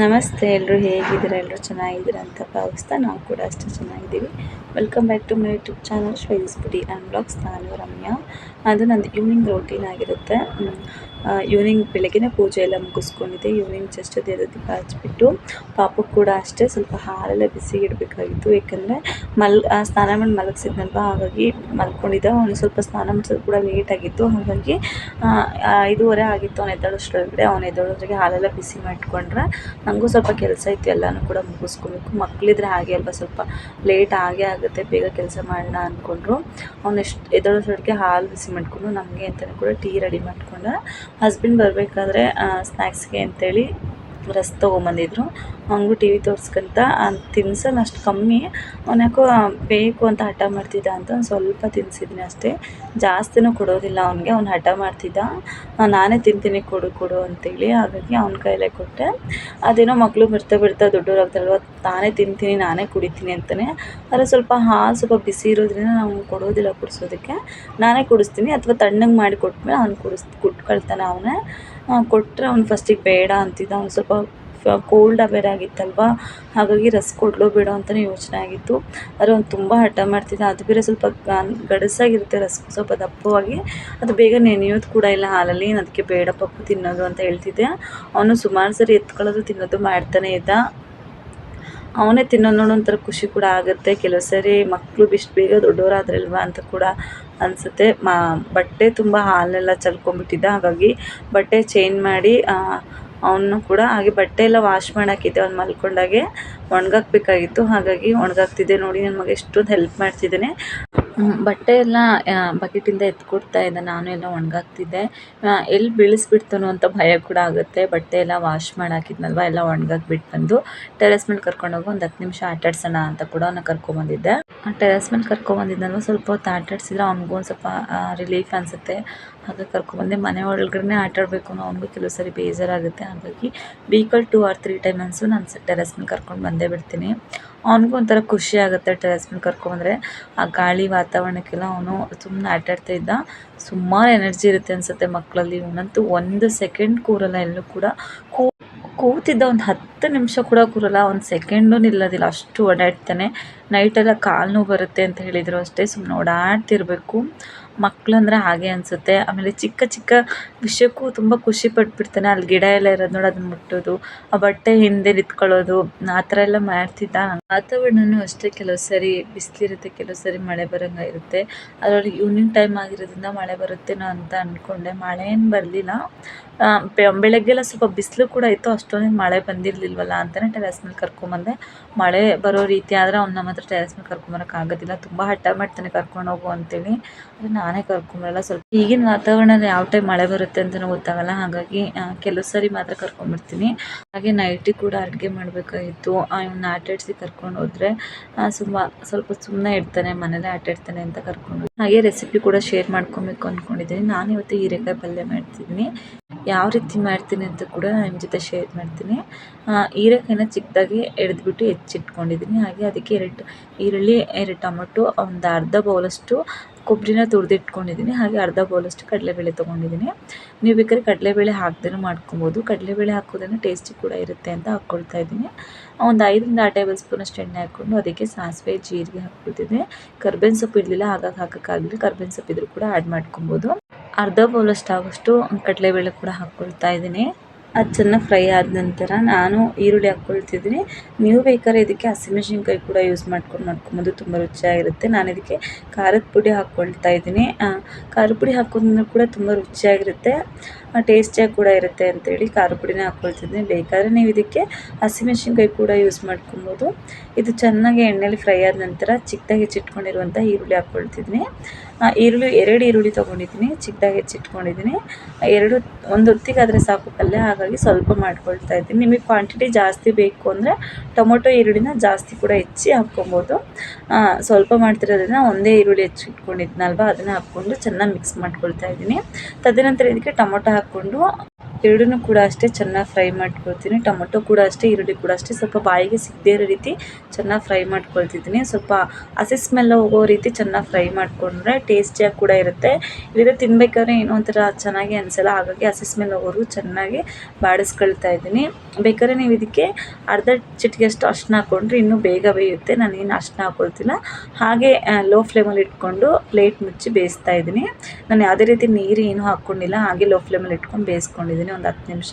ನಮಸ್ತೆ ಎಲ್ಲರೂ ಹೇಗಿದ್ದೀರಾ? ಎಲ್ಲರೂ ಚೆನ್ನಾಗಿದ್ದೀರಾ ಅಂತ ಭಾವಿಸ್ತಾ ನಾವು ಕೂಡ ಅಷ್ಟೇ ಚೆನ್ನಾಗಿದ್ದೀವಿ. Welcome back to my YouTube channel ಶ್ವೇಸ್ ಬುಡಿ ಆ್ಯಂಡ್ ಬ್ಲಾಗ್ಸ್ ನಾನು ರಮ್ಯಾ. ಅದು ನಂದು ಈವ್ನಿಂಗ್ ರೂಟೀನ್ ಆಗಿರುತ್ತೆ. ಈವ್ನಿಂಗ್ ಬೆಳಗ್ಗೆ ಪೂಜೆ ಎಲ್ಲ ಮುಗಿಸ್ಕೊಂಡಿದ್ದೆ. ಈವ್ನಿಂಗ್ ಜಸ್ಟ್ ದೇವ್ರ ದೀಪ ಹಚ್ಬಿಟ್ಟು ಪಾಪಕ್ಕೆ ಕೂಡ ಅಷ್ಟೇ ಸ್ವಲ್ಪ ಹಾಲೆಲ್ಲ ಬಿಸಿ ಇಡಬೇಕಾಗಿತ್ತು ಏಕೆಂದರೆ ಮಲ್ ಸ್ನಾನ ಮಾಡಿ ಮಲಗಿಸಿದ್ನಲ್ವ? ಹಾಗಾಗಿ ಮಲ್ಕೊಂಡಿದ್ದೆ. ಅವನು ಸ್ವಲ್ಪ ಸ್ನಾನ ಮಾಡಿಸೋದು ಕೂಡ ಲೇಟಾಗಿತ್ತು ಹಾಗಾಗಿ ಐದೂವರೆ ಆಗಿತ್ತು. ಅವ್ನು ಎದ್ದೇಳೋಷ್ಟರೊಳಗಡೆ. ಅವ್ನು ಎದ್ದೇಳೋದ್ರಿಗೆ ಹಾಲೆಲ್ಲ ಬಿಸಿ ಮಾಡಿಕೊಂಡ್ರೆ ನನಗೂ ಸ್ವಲ್ಪ ಕೆಲಸ ಇತ್ತು. ಎಲ್ಲನೂ ಕೂಡ ಮುಗಿಸ್ಕೊಬೇಕು. ಮಕ್ಕಳಿದ್ರೆ ಹಾಗೆ ಅಲ್ವಾ? ಸ್ವಲ್ಪ ಲೇಟ್ ಆಗೇ ಆಗುತ್ತೆ. ಬೇಗ ಕೆಲಸ ಮಾಡೋಣ ಅಂದ್ಕೊಂಡ್ರು. ಅವ್ನು ಎಷ್ಟು ಹಾಲು ಬಿಸಿ ಮಾಡಿಕೊಂಡು ನಮಗೆ ಅಂತಲೇ ಕೂಡ ಟೀ ರೆಡಿ ಮಾಡ್ಕೊಂಡೆ ಹಸ್ಬೆಂಡ್ ಬರಬೇಕಾದ್ರೆ ಸ್ನ್ಯಾಕ್ಸ್ಗೆ ಅಂತೇಳಿ ರಸ್ ತೊಗೊಂಬಂದಿದ್ರು. ಹಂಗೂ ಟಿ ವಿ ತೋರಿಸ್ಕೊಂತ ತಿನ್ಸಲ್ಲ ಅಷ್ಟು ಕಮ್ಮಿ. ಅವ್ನು ಯಾಕೋ ಬೇಕು ಅಂತ ಹಠ ಮಾಡ್ತಿದ್ದ ಅಂತ ಒಂದು ಸ್ವಲ್ಪ ತಿನ್ನಿಸಿದ್ದೀನಿ ಅಷ್ಟೇ. ಜಾಸ್ತಿನೂ ಕೊಡೋದಿಲ್ಲ ಅವ್ನಿಗೆ, ಅವ್ನು ಹಠ ಮಾಡ್ತಿದ್ದ. ನಾನೇ ತಿಂತೀನಿ ಕೊಡು ಕೊಡು ಅಂತೇಳಿ ಹಾಗಾಗಿ ಅವನ ಕೈಲೇ ಕೊಟ್ಟೆ. ಅದೇನೋ ಮಕ್ಕಳು ಬಿಡ್ತಾ ಬಿಡ್ತಾ ದೊಡ್ಡವರಾಗ್ತಾರಲ್ವ ತಾನೇ ತಿಂತೀನಿ, ನಾನೇ ಕುಡಿತೀನಿ ಅಂತಲೇ ಆದರೆ ಸ್ವಲ್ಪ ಹಾಲು ಸ್ವಲ್ಪ ಬಿಸಿ ಇರೋದ್ರಿಂದ ನಾವು ಕೊಡೋದಿಲ್ಲ ಕುಡಿಸೋದಕ್ಕೆ. ನಾನೇ ಕುಡಿಸ್ತೀನಿ ಅಥವಾ ತಣ್ಣಗೆ ಮಾಡಿ ಕೊಟ್ಮೇಲೆ ಅವ್ನು ಕುಡಿಸ್ ಕುಟ್ಕೊಳ್ತಾನೆ ಅವನೇ. ಕೊಟ್ಟರೆ ಅವ್ನು ಫಸ್ಟಿಗೆ ಬೇಡ ಅಂತಿದ್ದ. ಅವ್ನು ಸ್ವಲ್ಪ ಕೋಲ್ಡ ಅವೇರ್ ಆಗಿತ್ತಲ್ವ? ಹಾಗಾಗಿ ರಸ್ ಕೊಡಲೋ ಬೇಡೋ ಅಂತಲೇ ಯೋಚನೆ ಆಗಿತ್ತು. ಆದರೆ ಅವ್ನು ತುಂಬ ಹಠ ಮಾಡ್ತಿದ್ದ ಅದು ಬೇರೆ ಸ್ವಲ್ಪ ಗಡಸಾಗಿರುತ್ತೆ ರಸ್ ಸ್ವಲ್ಪ ದಪ್ಪವಾಗಿ. ಅದು ಬೇಗ ನೆನೆಯೋದು ಕೂಡ ಇಲ್ಲ. ಹಾಲಲ್ಲಿ ಅದಕ್ಕೆ ಬೇಡ, ಪಪ್ಪು ತಿನ್ನೋದು ಅಂತ ಹೇಳ್ತಿದ್ದೆ. ಅವನು ಸುಮಾರು ಸರಿ ಎತ್ಕೊಳ್ಳೋದು, ತಿನ್ನೋದು ಮಾಡ್ತಾನೆ ಇದ್ದ. ಅವನೇ ತಿನ್ನೋದು ನೋಡೋ ಒಂಥರ ಖುಷಿ ಕೂಡ ಆಗುತ್ತೆ. ಕೆಲವು ಸರಿ ಮಕ್ಕಳು ಇಷ್ಟು ಬೇಗ ದೊಡ್ಡವರಾದ್ರಲ್ವ ಅಂತ ಕೂಡ ಅನಿಸುತ್ತೆ. ಮಾ, ಬಟ್ಟೆ ತುಂಬ ಹಾಲೆಲ್ಲ ಚಲ್ಕೊಂಬಿಟ್ಟಿದ್ದ ಹಾಗಾಗಿ ಬಟ್ಟೆ ಚೇಂಜ್ ಮಾಡಿ ಅವನು ಕೂಡ ಹಾಗೆ ಬಟ್ಟೆ ಎಲ್ಲ ವಾಶ್ ಮಾಡಾಕಿದ್ದೆ. ಅವ್ನು ಮಲ್ಕೊಂಡಾಗೆ ಬೇಕಾಗಿತ್ತು ಹಾಗಾಗಿ ಒಣಗಾಕ್ತಿದ್ದೆ ನೋಡಿ ನನ್ನ ಮಗ ಎಷ್ಟೊಂದು ಹೆಲ್ಪ್ ಮಾಡ್ತಿದ್ದಾನೆ. ಬಟ್ಟೆ ಎಲ್ಲ ಬಕೆಟಿಂದ ಎತ್ಕೊಡ್ತಾ ಇದ್ದ. ನಾನು ಎಲ್ಲ ಒಣಗಾಕ್ತಿದ್ದೆ ಎಲ್ಲಿ ಬೀಳಿಸ್ಬಿಡ್ತಾನೋ ಅಂತ ಭಯ ಕೂಡ ಆಗುತ್ತೆ. ಬಟ್ಟೆ ಎಲ್ಲ ವಾಶ್ ಮಾಡಾಕಿದ್ನಲ್ವ, ಎಲ್ಲ ಒಣಗಾಕ್ಬಿಟ್ಟು ಬಂದು. ಟೆರೆಸ್ ಮೇಲೆ ಕರ್ಕೊಂಡೋಗಿ ಒಂದು ಹತ್ತು ನಿಮಿಷ ಆಟಾಡ್ಸೋಣ ಅಂತ ಕೂಡ ಅವನ್ನ ಕರ್ಕೊಂಬಂದಿದ್ದೆ ಟೆರೆಸ್ ಮೇಲೆ ಕರ್ಕೊಂಬಂದಿದ್ನಲ್ವ ಸ್ವಲ್ಪ ಹೊತ್ತು ಆಟಾಡ್ಸಿದ್ರೆ ಅವ್ನಿಗೂ ಒಂದು ಸ್ವಲ್ಪ ರಿಲೀಫ್ ಅನಿಸುತ್ತೆ. ಹಾಗೆ ಕರ್ಕೊಂಡ್ಬಂದೆ ಮನೆ ಒಳಗಡೆನೆ ಆಟ ಆಡಬೇಕು ಅನ್ನೋ ಅವನಿಗೂ ಕೆಲವು ಸರಿ ಬೇಜಾರಾಗುತ್ತೆ. ಹಾಗಾಗಿ ವೀಕಲ್ ಟು ಆರ್ ತ್ರೀ ಟೈಮನ್ಸು ನಾನು ಟೆರೆಸ್ ಮೇಲೆ ಕರ್ಕೊಂಡು ಬಂದೇ ಬಿಡ್ತೀನಿ. ಅವನಿಗೂ ಒಂಥರ ಖುಷಿ ಆಗುತ್ತೆ ಟೆರೆಸ್ ಮೇಲೆ ಕರ್ಕೊಂಡ್ಬಂದ್ರೆ. ಆ ಗಾಳಿ ವಾತಾವರಣಕ್ಕೆಲ್ಲ ಅವನು ಸುಮ್ಮನೆ ಆಟಾಡ್ತಾ ಇದ್ದ. ಸುಮಾರು ಎನರ್ಜಿ ಇರುತ್ತೆ ಅನ್ಸುತ್ತೆ ಮಕ್ಕಳಲ್ಲಿ ಇವನಂತೂ ಒಂದು ಸೆಕೆಂಡ್ ಕೂರಲ್ಲ, ಎಲ್ಲೂ ಕೂಡ. ಕೂತಿದ್ದ ಒಂದು ಹತ್ತು ನಿಮಿಷ ಕೂಡ ಕೂರಲ್ಲ ಒಂದು ಸೆಕೆಂಡು ನಿಲ್ಲೋದಿಲ್ಲ. ಅಷ್ಟು ಓಡಾಡ್ತಾನೆ ನೈಟೆಲ್ಲ ಕಾಲು ನೋವು ಬರುತ್ತೆ ಅಂತ ಹೇಳಿದರು ಅಷ್ಟೇ. ಸುಮ್ಮನೆ ಓಡಾಡ್ತಿರ್ಬೇಕು. ಮಕ್ಕಳಂದ್ರೆ ಹಾಗೆ ಅನಿಸುತ್ತೆ. ಆಮೇಲೆ ಚಿಕ್ಕ ಚಿಕ್ಕ ವಿಷಯಕ್ಕೂ ತುಂಬ ಖುಷಿ ಪಟ್ಬಿಡ್ತಾನೆ. ಅಲ್ಲಿ ಗಿಡ ಎಲ್ಲ ಇರೋದು ನೋಡಿ ಅದನ್ನ ಮುಟ್ಟೋದು. ಆ ಬಟ್ಟೆ ಹಿಂದೆ ನಿಂತ್ಕೊಳ್ಳೋದು. ಆ ಥರ ಎಲ್ಲ ಮಾಡ್ತಿದ್ದ ವಾತಾವರಣನೂ ಅಷ್ಟೇ ಕೆಲವು ಸರಿ ಬಿಸಿಲಿರುತ್ತೆ, ಕೆಲವು ಸರಿ ಮಳೆ ಬರೋಂಗೆ ಇರುತ್ತೆ. ಅದರಲ್ಲಿ ಈವ್ನಿಂಗ್ ಟೈಮ್ ಆಗಿರೋದ್ರಿಂದ ಮಳೆ ಬರುತ್ತೇನೋ ಅಂತ ಅಂದ್ಕೊಂಡೆ ಮಳೆ ಏನು ಬರಲಿಲ್ಲ ಬೆಳಗ್ಗೆಲ್ಲ ಸ್ವಲ್ಪ ಬಿಸಿಲು ಕೂಡ ಇತ್ತು. ಅಷ್ಟೊಂದು ಮಳೆ ಬಂದಿರಲಿಲ್ವಲ್ಲ ಅಂತಲೇ ಟೆರೆಸ್ ಮೇಲೆ ಕರ್ಕೊಂಬಂದೆ. ಮಳೆ ಬರೋ ರೀತಿ ಆದರೆ ಅವ್ನು ನಮ್ಮ ಹತ್ರ ಟೆರೆಸ್ ಮೇಲೆ ಕರ್ಕೊಂಬರೋಕ್ಕಾಗೋದಿಲ್ಲ ತುಂಬ ಹಠ ಮಾಡ್ತಾನೆ ಕರ್ಕೊಂಡು ಹೋಗು ಅಂತೇಳಿ. ಆದರೆ ನಾನೇ ಕರ್ಕೊಂಬರಲ್ಲ. ಸ್ವಲ್ಪ ಈಗಿನ ವಾತಾವರಣದಲ್ಲಿ ಯಾವ ಟೈಮ್ ಮಳೆ ಬರುತ್ತೆ ಅಂತಲೂ ಗೊತ್ತಾಗಲ್ಲ. ಹಾಗಾಗಿ ಕೆಲವು ಸರಿ ಮಾತ್ರ ಕರ್ಕೊಂಬರ್ತೀನಿ. ಹಾಗೆ ನೈಟಿ ಕೂಡ ಅಡುಗೆ ಮಾಡಬೇಕಾಗಿತ್ತು. ಇವ್ನ ಆಟಾಡಿಸಿ ಕರ್ಕೊಂಡು ಹೋದರೆ ಸುಮ್ಮ, ಸ್ವಲ್ಪ ಸುಮ್ಮನೆ ಇಡ್ತಾನೆ ಮನೇಲೆ ಆಟಾಡ್ತಾನೆ ಅಂತ ಕರ್ಕೊಂಡು ಹಾಗೆ ರೆಸಿಪಿ ಕೂಡ ಶೇರ್ ಮಾಡ್ಕೊಬೇಕು ಅಂದ್ಕೊಂಡಿದ್ದೀನಿ ನಾನು ಇವತ್ತು ಹೀರೆಕಾಯಿ ಪಲ್ಯ ಮಾಡ್ತಿದ್ದೀನಿ. ಯಾವ ರೀತಿ ಮಾಡ್ತೀನಿ ಅಂತ ಕೂಡ ನಿಮ್ಮ ಜೊತೆ ಶೇರ್ ಮಾಡ್ತೀನಿ. ಹೀರೆಕಾಯಿನ ಚಿಕ್ಕದಾಗಿ ಎಳೆದ್ಬಿಟ್ಟು ಹೆಚ್ಚಿಟ್ಕೊಂಡಿದ್ದೀನಿ. ಹಾಗೆ ಅದಕ್ಕೆ ಎರಡು ಈರುಳ್ಳಿ, ಎರಡು ಟೊಮೊಟೊ, ಒಂದು ಅರ್ಧ ಬೌಲಷ್ಟು ಕೊಬ್ಬರಿನ ತುರಿದಿಟ್ಕೊಂಡಿದ್ದೀನಿ. ಹಾಗೆ ಅರ್ಧ ಬೌಲಷ್ಟು ಕಡಲೆಬೇಳೆ ತೊಗೊಂಡಿದ್ದೀನಿ. ನೀವು ಬೇಕಾದ್ರೆ ಕಡಲೆಬೇಳೆ ಹಾಕ್ದೇ ಮಾಡ್ಕೊಬೋದು. ಕಡಲೆಬೇಳೆ ಹಾಕೋದ್ರಿಂದ ಟೇಸ್ಟಿ ಕೂಡ ಇರುತ್ತೆ ಅಂತ ಹಾಕ್ಕೊಳ್ತಾ ಇದ್ದೀನಿ. ಒಂದು ಐದರಿಂದ ಆರು ಟೇಬಲ್ ಸ್ಪೂನಷ್ಟು ಎಣ್ಣೆ ಹಾಕ್ಕೊಂಡು ಅದಕ್ಕೆ ಸಾಸಿವೆ, ಜೀರಿಗೆ ಹಾಕ್ಬಿಟ್ಟಿದ್ದೀನಿ ಕರ್ಬೇವಿನ ಸೊಪ್ಪು ಇರಲಿಲ್ಲ ಹಾಗಾಗಿ ಹಾಕೋಕ್ಕಾಗಲಿ ಕರ್ಬೇವಿನ ಸೊಪ್ಪು ಇದ್ರೂ ಕೂಡ ಆ್ಯಡ್ ಮಾಡ್ಕೊಬೋದು. ಅರ್ಧ ಬೌಲಷ್ಟು ಆಗೋಷ್ಟು ಕಡಲೆಬೇಳೆ ಕೂಡ ಹಾಕ್ಕೊಳ್ತಾ ಇದ್ದೀನಿ. ಅದು ಚೆನ್ನಾಗಿ ಫ್ರೈ ಆದ ನಂತರ ನಾನು ಈರುಳ್ಳಿ ಹಾಕ್ಕೊಳ್ತಿದ್ದೀನಿ. ನೀವು ಬೇಕಾದ್ರೆ ಇದಕ್ಕೆ ಹಸಿಮೆಣ್ಸಿನ್ಕಾಯಿ ಕೂಡ ಯೂಸ್ ಮಾಡ್ಕೊಂಡು ಮಾಡ್ಕೊಬೋದು ತುಂಬ ರುಚಿಯಾಗಿರುತ್ತೆ. ನಾನು ಇದಕ್ಕೆ ಖಾರದ ಪುಡಿ ಹಾಕ್ಕೊಳ್ತಾ ಇದ್ದೀನಿ. ಖಾರದ ಪುಡಿ ಹಾಕೋದ್ರಿಂದ ಕೂಡ ತುಂಬ ರುಚಿಯಾಗಿರುತ್ತೆ. ಟೇಸ್ಟಿಯಾಗಿ ಕೂಡ ಇರುತ್ತೆ ಅಂತೇಳಿ ಖಾರ ಪುಡಿನ ಹಾಕ್ಕೊಳ್ತಿದ್ದೀನಿ ಬೇಕಾದರೆ ನೀವು ಇದಕ್ಕೆ ಹಸಿಮೆಣ್ಸಿನ್ಕಾಯಿ ಕೂಡ ಯೂಸ್ ಮಾಡ್ಕೊಬೋದು. ಇದು ಚೆನ್ನಾಗಿ ಎಣ್ಣೆಲಿ ಫ್ರೈ ಆದ ನಂತರ ಚಿಕ್ಕದಾಗಿ ಹೆಚ್ಚಿಟ್ಕೊಂಡಿರುವಂಥ ಈರುಳ್ಳಿ ಹಾಕ್ಕೊಳ್ತಿದ್ದೀನಿ ಈರುಳ್ಳಿ ಎರಡು ಈರುಳ್ಳಿ ತೊಗೊಂಡಿದ್ದೀನಿ ಚಿಕ್ಕದಾಗಿ ಹೆಚ್ಚಿಟ್ಕೊಂಡಿದ್ದೀನಿ ಎರಡು ಒಂದು ಹೊತ್ತಿಗಾದರೆ ಸಾಕು ಪಲ್ಯ, ಹಾಗಾಗಿ ಸ್ವಲ್ಪ ಮಾಡ್ಕೊಳ್ತಾ ಇದ್ದೀನಿ. ನಿಮಗೆ ಕ್ವಾಂಟಿಟಿ ಜಾಸ್ತಿ ಬೇಕು ಅಂದರೆ ಟೊಮೊಟೊ ಈರುಳ್ಳಿನ ಜಾಸ್ತಿ ಕೂಡ ಹೆಚ್ಚಿ ಹಾಕ್ಕೊಬೋದು. ಸ್ವಲ್ಪ ಮಾಡ್ತಿರೋದ್ರಿಂದ ಒಂದೇ ಈರುಳ್ಳಿ ಹೆಚ್ಚಿಟ್ಕೊಂಡಿದ್ನಲ್ವ, ಅದನ್ನು ಹಾಕ್ಕೊಂಡು ಚೆನ್ನಾಗಿ ಮಿಕ್ಸ್ ಮಾಡ್ಕೊಳ್ತಾ ಇದ್ದೀನಿ. ತದನಂತರ ಇದಕ್ಕೆ ಟೊಮೊಟೊ ಹಾಕ್ಕೊಂಡು ಎರಡನ್ನೂ ಕೂಡ ಅಷ್ಟೇ ಚೆನ್ನಾಗಿ ಫ್ರೈ ಮಾಡ್ಕೊಳ್ತೀನಿ. ಟೊಮೊಟೊ ಕೂಡ ಅಷ್ಟೇ, ಈರುಳ್ಳಿ ಕೂಡ ಅಷ್ಟೇ. ಸ್ವಲ್ಪ ಬಾಯಿಗೆ ಸಿಗದೇ ಇರೋ ರೀತಿ ಚೆನ್ನಾಗಿ ಫ್ರೈ ಮಾಡ್ಕೊಳ್ತಿದ್ದೀನಿ. ಸ್ವಲ್ಪ ಹಸಿ ಸ್ಮೆಲ್ ಹೋಗೋ ರೀತಿ ಚೆನ್ನಾಗಿ ಫ್ರೈ ಮಾಡಿಕೊಂಡ್ರೆ ಟೇಸ್ಟಿಯಾಗಿ ಕೂಡ ಇರುತ್ತೆ. ಇಲ್ಲದೆ ತಿನ್ಬೇಕಾದ್ರೆ ಏನೋ ಒಂಥರ ಚೆನ್ನಾಗಿ ಅನಿಸಲ್ಲ. ಹಾಗಾಗಿ ಹಸಿ ಸ್ಮೆಲ್ ಹೋಗೋರು ಚೆನ್ನಾಗಿ ಬಾಡಿಸ್ಕೊಳ್ತಾ ಇದ್ದೀನಿ. ಬೇಕಾದ್ರೆ ನೀವು ಇದಕ್ಕೆ ಅರ್ಧ ಚಿಟಿಗೆಷ್ಟು ಅಷ್ಟನ್ನ ಹಾಕ್ಕೊಂಡ್ರೆ ಇನ್ನೂ ಬೇಗ ಬೇಯುತ್ತೆ. ನಾನೇನು ಅಷ್ಟನ್ನ ಹಾಕ್ಕೊಳ್ತಿಲ್ಲ ಹಾಗೆ ಲೋ ಫ್ಲೇಮಲ್ಲಿ ಇಟ್ಕೊಂಡು ಪ್ಲೇಟ್ ಮುಚ್ಚಿ ಬೇಯಿಸ್ತಾ ಇದ್ದೀನಿ. ನಾನು ಯಾವುದೇ ರೀತಿ ನೀರು ಏನೂ ಹಾಕ್ಕೊಂಡಿಲ್ಲ. ಹಾಗೆ ಲೋ ಫ್ಲೇಮಲ್ಲಿ ಇಟ್ಕೊಂಡು ಬೇಯಿಸ್ಕೊಂಡಿದ್ದೀನಿ. ಒಂದು ಹತ್ತು ನಿಮಿಷ.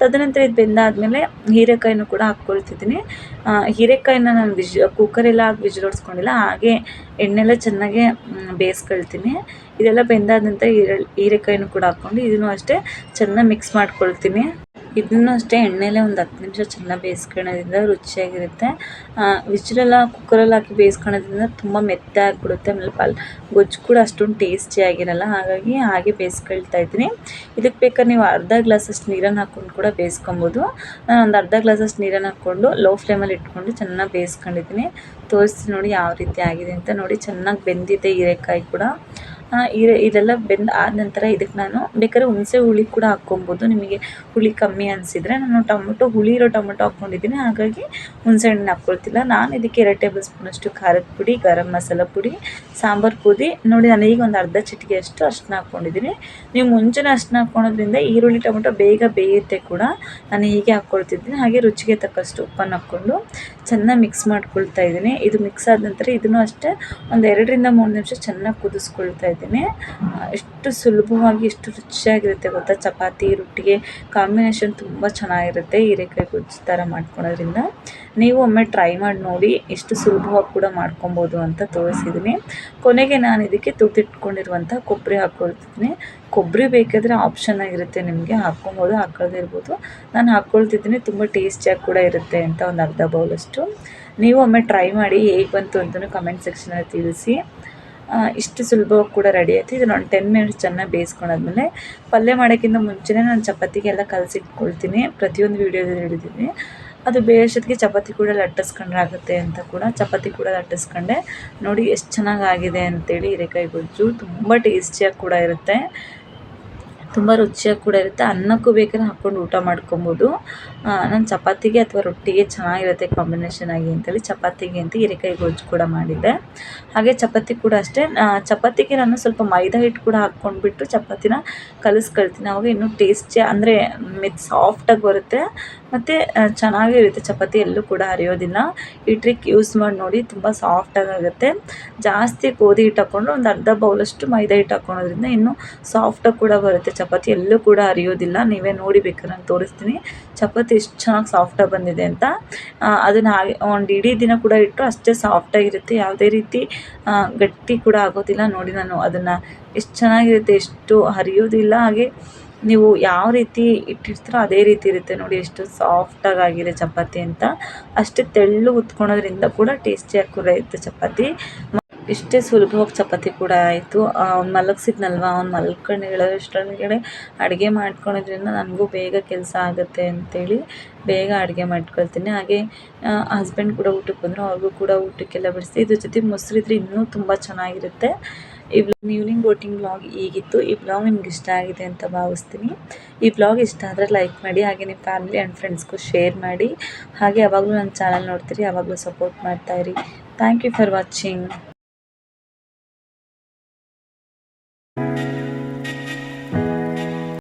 ತದನಂತರ ಇದು ಬೆಂದಾದಮೇಲೆ ಹೀರೆಕಾಯಿನೂ ಕೂಡ ಹಾಕ್ಕೊಳ್ತಿದ್ದೀನಿ. ಹೀರೆಕಾಯಿನ ನಾನು ವಿಜ್, ಕುಕ್ಕರೆಲ್ಲ ಹಾಕಿ ವಿಜಿಲ್ ಹಾಗೆ ಎಣ್ಣೆಲ್ಲ ಚೆನ್ನಾಗೆ ಬೇಯಿಸ್ಕೊಳ್ತೀನಿ. ಇದೆಲ್ಲ ಬೆಂದಾದ ನಂತರ ಹೀರೆಕಾಯಿನೂ ಕೂಡ ಹಾಕ್ಕೊಂಡು ಇದನ್ನು ಅಷ್ಟೇ ಚೆನ್ನಾಗಿ ಮಿಕ್ಸ್ ಮಾಡ್ಕೊಳ್ತೀನಿ. ಇದನ್ನು ಅಷ್ಟೇ ಎಣ್ಣೆಲೆ ಒಂದು ಹತ್ತು ನಿಮಿಷ ಚೆನ್ನಾಗಿ ಬೇಯಿಸ್ಕೊಳ್ಳೋದ್ರಿಂದ ರುಚಿಯಾಗಿರುತ್ತೆ. ವಿಜ್ಲೆಲ್ಲ ಕುಕ್ಕರಲ್ಲಿ ಹಾಕಿ ಬೇಯಿಸ್ಕೊಳ್ಳೋದ್ರಿಂದ ತುಂಬ ಮೆತ್ತೆ ಆಗಿಬಿಡುತ್ತೆ. ಆಮೇಲೆ ಪಲ್ ಗೊಜ್ಜು ಕೂಡ ಅಷ್ಟೊಂದು ಟೇಸ್ಟಿಯಾಗಿರಲ್ಲ ಹಾಗಾಗಿ ಹಾಗೆ ಬೇಯಿಸ್ಕೊಳ್ತಾ ಇದ್ದೀನಿ. ಇದಕ್ಕೆ ಬೇಕಾದ್ರೆ ನೀವು ಅರ್ಧ ಗ್ಲಾಸಷ್ಟು ನೀರನ್ನು ಹಾಕ್ಕೊಂಡು ಕೂಡ ಬೇಯಿಸ್ಕೊಬೋದು. ನಾನು ಒಂದು ಅರ್ಧ ಗ್ಲಾಸಷ್ಟು ನೀರನ್ನು ಹಾಕ್ಕೊಂಡು ಲೋ ಫ್ಲೇಮಲ್ಲಿ ಇಟ್ಕೊಂಡು ಚೆನ್ನಾಗಿ ಬೇಯಿಸ್ಕೊಂಡಿದ್ದೀನಿ. ತೋರಿಸ್ತೀನಿ ನೋಡಿ ಯಾವ ರೀತಿ ಆಗಿದೆ ಅಂತ ನೋಡಿ, ಚೆನ್ನಾಗಿ ಬೆಂದಿದೆ ಹೀರೆಕಾಯಿ ಕೂಡ. ಇದೆಲ್ಲ ಬೆಂದ ಆದ ನಂತರ ಇದಕ್ಕೆ ನಾನು ಬೇಕಾದ್ರೆ ಹುಣಸೆ ಹುಳಿ ಕೂಡ ಹಾಕ್ಕೊಬೋದು. ನಿಮಗೆ ಹುಳಿ ಕಮ್ಮಿ ಅನಿಸಿದರೆ ನಾನು ಟೊಮೊಟೊ, ಹುಳಿ ಇರೋ ಟೊಮೊಟೊ ಹಾಕ್ಕೊಂಡಿದ್ದೀನಿ. ಹಾಗಾಗಿ ಹುಣಸೆ ಹಣ್ಣು ಹಾಕ್ಕೊಳ್ತಿಲ್ಲ. ನಾನು ಇದಕ್ಕೆ ಎರಡು ಟೇಬಲ್ ಸ್ಪೂನಷ್ಟು ಖಾರದ ಪುಡಿ, ಗರಂ ಮಸಾಲ ಪುಡಿ, ಸಾಂಬಾರು ಪುಡಿ. ನೋಡಿ, ನಾನು ಈಗ ಒಂದು ಅರ್ಧ ಚಿಟಿಕೆಯಷ್ಟು ಅಷ್ಟನ್ನ ಹಾಕ್ಕೊಂಡಿದ್ದೀನಿ. ನೀವು ಮುಂಚೆನೇ ಅಷ್ಟನ್ನ ಹಾಕ್ಕೊಳೋದ್ರಿಂದ ಈರುಳ್ಳಿ, ಟೊಮೊಟೊ ಬೇಗ ಬೇಯುತ್ತೆ ಕೂಡ ನಾನು ಹೀಗೆ ಹಾಕ್ಕೊಳ್ತಿದ್ದೀನಿ. ಹಾಗೆ ರುಚಿಗೆ ತಕ್ಕಷ್ಟು ಉಪ್ಪನ್ನು ಹಾಕ್ಕೊಂಡು ಚೆನ್ನಾಗಿ ಮಿಕ್ಸ್ ಮಾಡ್ಕೊಳ್ತಾ ಇದ್ದೀನಿ. ಇದು ಮಿಕ್ಸ್ ಆದ ನಂತರ ಇದನ್ನು ಅಷ್ಟೇ ಒಂದು ಎರಡರಿಂದ ಮೂರು ನಿಮಿಷ ಚೆನ್ನಾಗಿ ಕುದಿಸ್ಕೊಳ್ತಾ ಇದ್ದೀನಿ. ಎಷ್ಟು ಸುಲಭವಾಗಿ ಎಷ್ಟು ರುಚಿಯಾಗಿರುತ್ತೆ ಗೊತ್ತಾ? ಚಪಾತಿ, ರೊಟ್ಟಿಗೆ ಕಾಂಬಿನೇಷನ್ ತುಂಬ ಚೆನ್ನಾಗಿರುತ್ತೆ ಹೀರೆಕಾಯಿ ಗೊಜ್ಜು ಥರ ಮಾಡ್ಕೊಳೋದ್ರಿಂದ. ನೀವು ಒಮ್ಮೆ ಟ್ರೈ ಮಾಡಿ ನೋಡಿ ಎಷ್ಟು ಸುಲಭವಾಗಿ ಕೂಡ ಮಾಡ್ಕೊಬೋದು ಅಂತ ತೋರಿಸಿದ್ದೀನಿ. ಕೊನೆಗೆ ನಾನು ಇದಕ್ಕೆ ತುತ್ತಿಟ್ಕೊಂಡಿರುವಂಥ ಕೊಬ್ಬರಿ ಹಾಕ್ಕೊಳ್ತಿದ್ದೀನಿ. ಕೊಬ್ಬರಿ ಬೇಕಾದರೆ ಆಪ್ಷನ್ ಆಗಿರುತ್ತೆ ನಿಮಗೆ, ಹಾಕ್ಕೊಬೋದು ಹಾಕೊಳ್ಳದೇ ಇರ್ಬೋದು. ನಾನು ಹಾಕ್ಕೊಳ್ತಿದ್ದೀನಿ, ತುಂಬ ಟೇಸ್ಟಿಯಾಗಿ ಕೂಡ ಇರುತ್ತೆ ಅಂತ ಒಂದು ಅರ್ಧ ಬೌಲಷ್ಟು ನೀವು ಒಮ್ಮೆ ಟ್ರೈ ಮಾಡಿ ಹೇಗೆ ಬಂತು ಅಂತಲೂ ಕಮೆಂಟ್ ಸೆಕ್ಷನಲ್ಲಿ ತಿಳಿಸಿ. ಇಷ್ಟು ಸುಲಭವಾಗಿ ಕೂಡ ರೆಡಿ ಆಯ್ತು. ಇದನ್ನು ಒಂದು ಟೆನ್ ಮಿನಿಟ್ಸ್ ಚೆನ್ನಾಗಿ ಬೇಯಿಸ್ಕೊಂಡಾದ್ಮೇಲೆ ಪಲ್ಯ ಮಾಡೋಕ್ಕಿಂತ ಮುಂಚೆನೇ ನಾನು ಚಪಾತಿಗೆಲ್ಲ ಕಲಸಿಟ್ಕೊಳ್ತೀನಿ. ಪ್ರತಿಯೊಂದು ವೀಡಿಯೋದಲ್ಲಿ ಹೇಳಿದ್ದೀನಿ ಅದು ಬೇಯಿಸೋದಕ್ಕೆ ಚಪಾತಿ ಕೂಡ ಲಟ್ಟಿಸ್ಕೊಂಡ್ರೆ ಆಗುತ್ತೆ ಅಂತ ಕೂಡ ಚಪಾತಿ ಕೂಡ ಲಟ್ಟಿಸ್ಕೊಂಡೆ. ನೋಡಿ ಎಷ್ಟು ಚೆನ್ನಾಗಾಗಿದೆ ಅಂತೇಳಿ ಹೀರೆಕಾಯಿ ಗೊಜ್ಜು. ತುಂಬ ಟೇಸ್ಟಿಯಾಗಿ ಕೂಡ ಇರುತ್ತೆ. ತುಂಬ ರುಚಿಯಾಗಿ ಕೂಡ ಇರುತ್ತೆ. ಅನ್ನಕ್ಕೂ ಬೇಕಾದ್ರೆ ಹಾಕ್ಕೊಂಡು ಊಟ ಮಾಡ್ಕೊಬೋದು. ನಾನು ಚಪಾತಿಗೆ ಅಥವಾ ರೊಟ್ಟಿಗೆ ಚೆನ್ನಾಗಿರುತ್ತೆ ಕಾಂಬಿನೇಷನ್ ಆಗಿ ಅಂತೇಳಿ ಚಪಾತಿಗೆ ಅಂತ ಹೀರೆಕಾಯಿ ಗೊಜ್ಜು ಕೂಡ ಮಾಡಿದ್ದೆ. ಹಾಗೆ ಚಪಾತಿ ಕೂಡ ಅಷ್ಟೇ. ಚಪಾತಿಗೆ ನಾನು ಸ್ವಲ್ಪ ಮೈದಾ ಹಿಟ್ಟು ಕೂಡ ಹಾಕ್ಕೊಂಡ್ಬಿಟ್ಟು ಚಪಾತಿನ ಕಲಿಸ್ಕೊಳ್ತೀನಿ. ಅವಾಗ ಇನ್ನೂ ಟೇಸ್ಟಿ ಅಂದರೆ ಮೆತ್ ಸಾಫ್ಟಾಗಿ ಬರುತ್ತೆ. ಮತ್ತು ಚೆನ್ನಾಗಿರುತ್ತೆ. ಚಪಾತಿ ಎಲ್ಲೂ ಕೂಡ ಹರಿಯೋದಿಲ್ಲ. ಈ ಟ್ರಿಕ್ ಯೂಸ್ ಮಾಡಿ ನೋಡಿ ತುಂಬ ಸಾಫ್ಟಾಗಿ ಆಗುತ್ತೆ. ಜಾಸ್ತಿ ಗೋಧಿ ಹಿಟ್ಟು ಹಾಕ್ಕೊಂಡು ಒಂದು ಅರ್ಧ ಬೌಲಷ್ಟು ಮೈದಾ ಹಿಟ್ಟು ಹಾಕ್ಕೊಳೋದ್ರಿಂದ ಇನ್ನೂ ಸಾಫ್ಟಾಗಿ ಕೂಡ ಬರುತ್ತೆ. ಚಪಾತಿ ಎಲ್ಲೂ ಕೂಡ ಹರಿಯೋದಿಲ್ಲ. ನೀವೇ ನೋಡಿ ಬೇಕಾದ್ರೆ ನಾನು ತೋರಿಸ್ತೀನಿ. ಚಪಾತಿ ಎಷ್ಟು ಚೆನ್ನಾಗಿ ಸಾಫ್ಟಾಗಿ ಬಂದಿದೆ ಅಂತ. ಅದನ್ನು ಹಾಗೆ ಒಂದು ಇಡೀ ದಿನ ಕೂಡ ಇಟ್ಟರು ಅಷ್ಟೇ ಸಾಫ್ಟಾಗಿರುತ್ತೆ ಯಾವುದೇ ರೀತಿ ಗಟ್ಟಿ ಕೂಡ ಆಗೋದಿಲ್ಲ. ನೋಡಿ ನಾನು ಅದನ್ನು ಎಷ್ಟು ಚೆನ್ನಾಗಿರುತ್ತೆ, ಎಷ್ಟು ಹರಿಯೋದಿಲ್ಲ. ಹಾಗೆ ನೀವು ಯಾವ ರೀತಿ ಇಟ್ಟಿರ್ತೀರೋ ಅದೇ ರೀತಿ ಇರುತ್ತೆ ನೋಡಿ, ಎಷ್ಟು ಸಾಫ್ಟಾಗಿ ಆಗಿದೆ ಚಪಾತಿ ಅಂತ. ಅಷ್ಟು ತೆಳ್ಳು ಉತ್ಕೊಳ್ಳೋದ್ರಿಂದ ಕೂಡ ಟೇಸ್ಟಿಯಾಗಿ ಕೂಡ ಇತ್ತು ಚಪಾತಿ. ಇಷ್ಟೇ ಸುಲಭವಾಗಿ ಚಪಾತಿ ಕೂಡ ಆಯಿತು. ಅವ್ನು ಮಲಗಿಸಿದ್ನಲ್ವ? ಅವ್ನು ಮಲ್ಕೊಂಡು ಹೇಳೋಷ್ಟರೊಳಗಡೆ ಅಡುಗೆ ಮಾಡ್ಕೊಳೋದ್ರಿಂದ ನನಗೂ ಬೇಗ ಕೆಲಸ ಆಗುತ್ತೆ ಅಂತೇಳಿ ಬೇಗ ಅಡುಗೆ ಮಾಡ್ಕೊಳ್ತೀನಿ. ಹಾಗೆ ಹಸ್ಬೆಂಡ್ ಕೂಡ ಊಟಕ್ಕೆ ಬಂದರು, ಅವ್ರಿಗೂ ಕೂಡ ಊಟಕ್ಕೆಲ್ಲ ಬಿಡಿಸಿ. ಇದ್ರ ಜೊತೆ ಮೊಸರಿದ್ರೆ ಇನ್ನೂ ತುಂಬ ಚೆನ್ನಾಗಿರುತ್ತೆ. ಈ ಈವ್ನಿಂಗ್ ಬೋಟಿಂಗ್ ವ್ಲಾಗ್ ಈಗಿತ್ತು. ಈ ವ್ಲಾಗ್ ನಿಮ್ಗೆ ಇಷ್ಟ ಆಗಿದೆ ಅಂತ ಭಾವಿಸ್ತೀನಿ. ಈ ವ್ಲಾಗ್ ಇಷ್ಟ ಆದರೆ ಲೈಕ್ ಮಾಡಿ, ಹಾಗೆ ನಿಮ್ಮ ಫ್ಯಾಮಿಲಿ ಆ್ಯಂಡ್ ಫ್ರೆಂಡ್ಸ್ಗೂ ಶೇರ್ ಮಾಡಿ. ಹಾಗೆ ಯಾವಾಗಲೂ ನನ್ನ ಚಾನಲ್ ನೋಡ್ತೀರಿ, ಯಾವಾಗಲೂ ಸಪೋರ್ಟ್ ಮಾಡ್ತಾಯಿರಿ ಥ್ಯಾಂಕ್ ಯು ಫಾರ್ ವಾಚಿಂಗ್